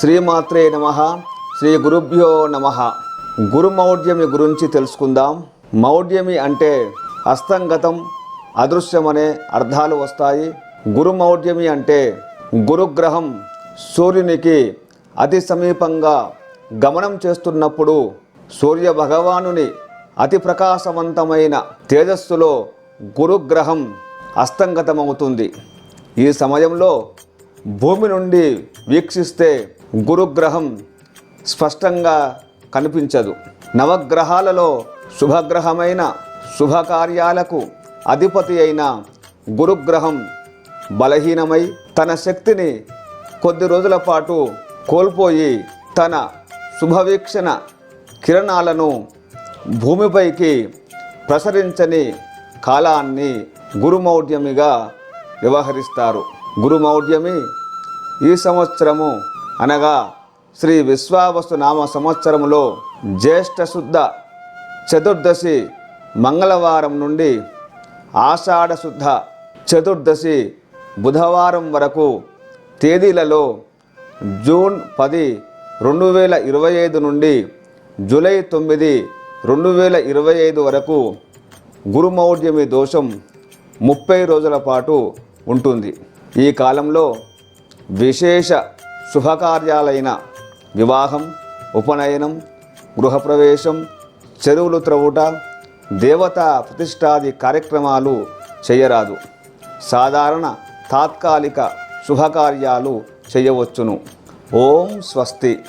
శ్రీమాత్రే నమ. శ్రీ గురుభ్యో నమ. గురుమౌఢ్యమి గురించి తెలుసుకుందాం. మౌఢ్యమి అంటే హస్తంగతం అదృశ్యమనే అర్థాలు వస్తాయి. గురుమౌఢ్యమి అంటే గురుగ్రహం సూర్యునికి అతి సమీపంగా గమనం చేస్తున్నప్పుడు సూర్య భగవానుని అతి ప్రకాశవంతమైన తేజస్సులో గురుగ్రహం అస్తంగతమవుతుంది. ఈ సమయంలో భూమి నుండి వీక్షిస్తే గురుగ్రహం స్పష్టంగా కనిపించదు. నవగ్రహాలలో శుభగ్రహమైన శుభకార్యాలకు అధిపతి అయిన గురుగ్రహం బలహీనమై తన శక్తిని కొద్ది రోజుల పాటు కోల్పోయి తన శుభవీక్షణ కిరణాలను భూమిపైకి ప్రసరించని కాలాన్ని గురుమౌఢ్యమిగా వ్యవహరిస్తారు. గురుమౌఢ్యమి ఈ సంవత్సరము అనగా శ్రీ విశ్వావస్తు నామ సంవత్సరములో జ్యేష్ఠ శుద్ధ చతుర్దశి మంగళవారం నుండి ఆషాఢ శుద్ధ చతుర్దశి బుధవారం వరకు తేదీలలో జూన్ పది రెండు వేల ఇరవై ఐదు నుండి జూలై తొమ్మిది రెండు వేల ఇరవై ఐదు వరకు గురుమౌఢ్యమి దోషం ముప్పై రోజుల పాటు ఉంటుంది. ఈ కాలంలో విశేష శుభకార్యాలైన వివాహం ఉపనయనం గృహప్రవేశం చెరువులు త్రవుట దేవతా ప్రతిష్టాది కార్యక్రమాలు చేయరాదు. సాధారణ తాత్కాలిక శుభకార్యాలు చేయవచ్చును. ఓం స్వస్తి.